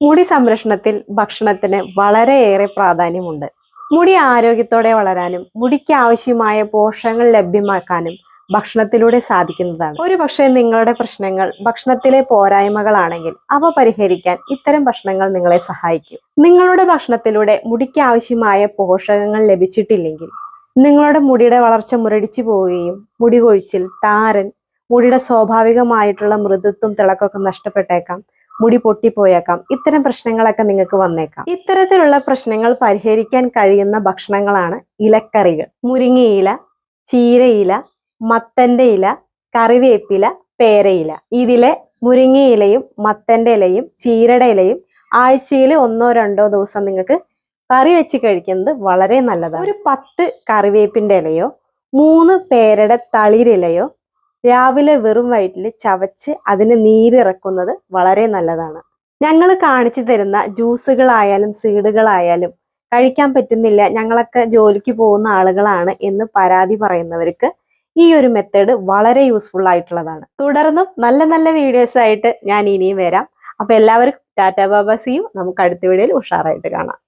മുടി സംരക്ഷണത്തിൽ ഭക്ഷണത്തിന് വളരെയേറെ പ്രാധാന്യമുണ്ട്. മുടി ആരോഗ്യത്തോടെ വളരാനും മുടിക്ക് ആവശ്യമായ പോഷകങ്ങൾ ലഭ്യമാക്കാനും ഭക്ഷണത്തിലൂടെ സാധിക്കുന്നതാണ്. ഒരു പക്ഷേ നിങ്ങളുടെ പ്രശ്നങ്ങൾ ഭക്ഷണത്തിലെ പോരായ്മകളാണെങ്കിൽ അവ പരിഹരിക്കാൻ ഇത്തരം ഭക്ഷണങ്ങൾ നിങ്ങളെ സഹായിക്കും. നിങ്ങളുടെ ഭക്ഷണത്തിലൂടെ മുടിക്ക് ആവശ്യമായ പോഷകങ്ങൾ ലഭിച്ചിട്ടില്ലെങ്കിൽ നിങ്ങളുടെ മുടിയുടെ വളർച്ച മുരടിച്ചു പോവുകയും മുടി കൊഴിച്ചിൽ താരൻ മുടിയുടെ സ്വാഭാവികമായിട്ടുള്ള മൃദുത്വം തിളക്കമൊക്കെ നഷ്ടപ്പെട്ടേക്കാം. മുടി പൊട്ടിപ്പോയേക്കാം. ഇത്തരം പ്രശ്നങ്ങളൊക്കെ നിങ്ങൾക്ക് വന്നേക്കാം. ഇത്തരത്തിലുള്ള പ്രശ്നങ്ങൾ പരിഹരിക്കാൻ കഴിയുന്ന ഭക്ഷണങ്ങളാണ് ഇലക്കറികൾ. മുരിങ്ങയില ചീരയില മത്തന്റെ ഇല കറിവേപ്പില പേരയില. ഇതിലെ മുരിങ്ങയിലയും മത്തന്റെ ഇലയും ചീരയുടെ ഇലയും ആഴ്ചയിൽ ഒന്നോ രണ്ടോ ദിവസം നിങ്ങൾക്ക് കറി വെച്ച് കഴിക്കുന്നത് വളരെ നല്ലതാണ്. ഒരു പത്ത് കറിവേപ്പിന്റെ ഇലയോ മൂന്ന് പേരുടെ തളിരിലയോ രാവിലെ വെറും വയറ്റിൽ ചവച്ച് അതിന് നീരിറക്കുന്നത് വളരെ നല്ലതാണ്. ഞങ്ങൾ കാണിച്ചു തരുന്ന ജ്യൂസുകളായാലും സീഡുകളായാലും കഴിക്കാൻ പറ്റുന്നില്ല ഞങ്ങളൊക്കെ ജോലിക്ക് പോകുന്ന ആളുകളാണ് എന്ന് പരാതി പറയുന്നവർക്ക് ഈ ഒരു മെത്തേഡ് വളരെ യൂസ്ഫുൾ ആയിട്ടുള്ളതാണ്. തുടർന്നും നല്ല നല്ല വീഡിയോസ് ആയിട്ട് ഞാൻ ഇനിയും വരാം. അപ്പൊ എല്ലാവർക്കും ടാറ്റാ ബാബാസിയും നമുക്ക് അടുത്ത വീഡിയോയിൽ ഉഷാറായിട്ട് കാണാം.